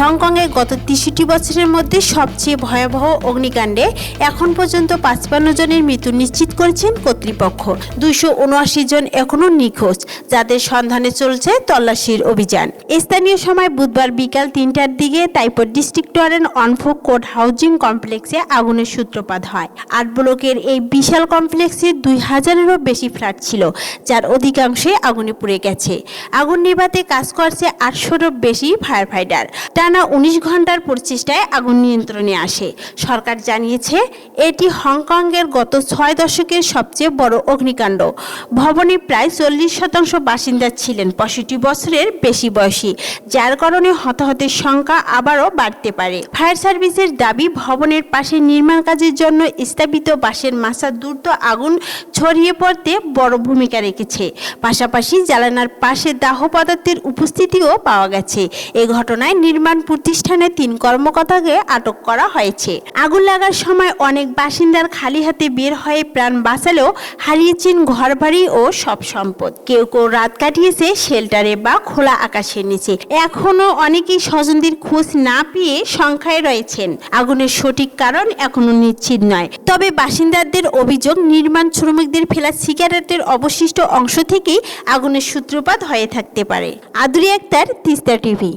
হংকংয়ে গত তেষট্টি বছরের মধ্যে সবচেয়ে ভয়াবহ অগ্নিকাণ্ডে এখন পর্যন্ত পাঁচপান্ন জনের মৃত্যু নিশ্চিত করেছেন কর্তৃপক্ষ। দুইশো উনআশি জন এখনও নিখোঁজ, যাদের সন্ধানে চলছে তল্লাশির অভিযান। স্থানীয় সময় বুধবার বিকাল তিনটার দিকে তাইপর ডিস্ট্রিক্ট ওয়ারেন অনফো কোর্ট হাউজিং কমপ্লেক্সে আগুনের সূত্রপাত হয়। আট ব্লকের এই বিশাল কমপ্লেক্সে দুই হাজারেরও বেশি ফ্ল্যাট ছিল, যার অধিকাংশে আগুনে পুড়ে গেছে। আগুন নিভাতে কাজ করছে আটশোরও বেশি ফায়ার ফাইটার টানা উনিশ ঘণ্টার প্রচেষ্টায় আগুন নিয়ন্ত্রণে আসে। সরকার জানিয়েছে, এটি হংকংয়ের গত ছয় দশকের সবচেয়ে বড় অগ্নিকাণ্ড। ভবনে প্রায় চল্লিশ শতাংশ বাসিন্দা ছিলেন, পঁয়ষট্টি বছরের বেশি বয়সী, যার কারণে হতাহতের সংখ্যা আবারও বাড়তে পারে। ফায়ার সার্ভিসের দাবি, ভবনের পাশে নির্মাণ কাজের জন্য স্থাপিত বাঁশের মাছা দ্রুত আগুন ছড়িয়ে পড়তে বড় ভূমিকা রেখেছে। পাশাপাশি জ্বালানার পাশে দাহ পদার্থের উপস্থিতিও পাওয়া গেছে। এ ঘটনায় নির্মাণ প্রতিষ্ঠানে তিন কর্মকর্তাকে আটক করা হয়েছে। আগুন লাগার সময় অনেক বাসিন্দার খালি হাতে বের হয়ে প্রাণ বাঁচালেও হারিয়েছেন ঘরবাড়ি ও সব সম্পদ। কেউ কেউ রাত কাটিয়েছে শেল্টারে বা খোলা আকাশের নিচে। এখনও অনেকেই স্বজনদের খোঁজ না পেয়ে সংখ্যায় রয়েছেন। আগুনের সঠিক কারণ এখনও নিশ্চিত নয়। তবে বাসিন্দাদের অভিযোগ, নির্মাণ শ্রমিকদের ফেলা সিগারেটের অবশিষ্ট অংশ থেকেই আগুনের সূত্রপাত হয়ে থাকতে পারে। আদুরি আক্তার, তিস্তা টিভি।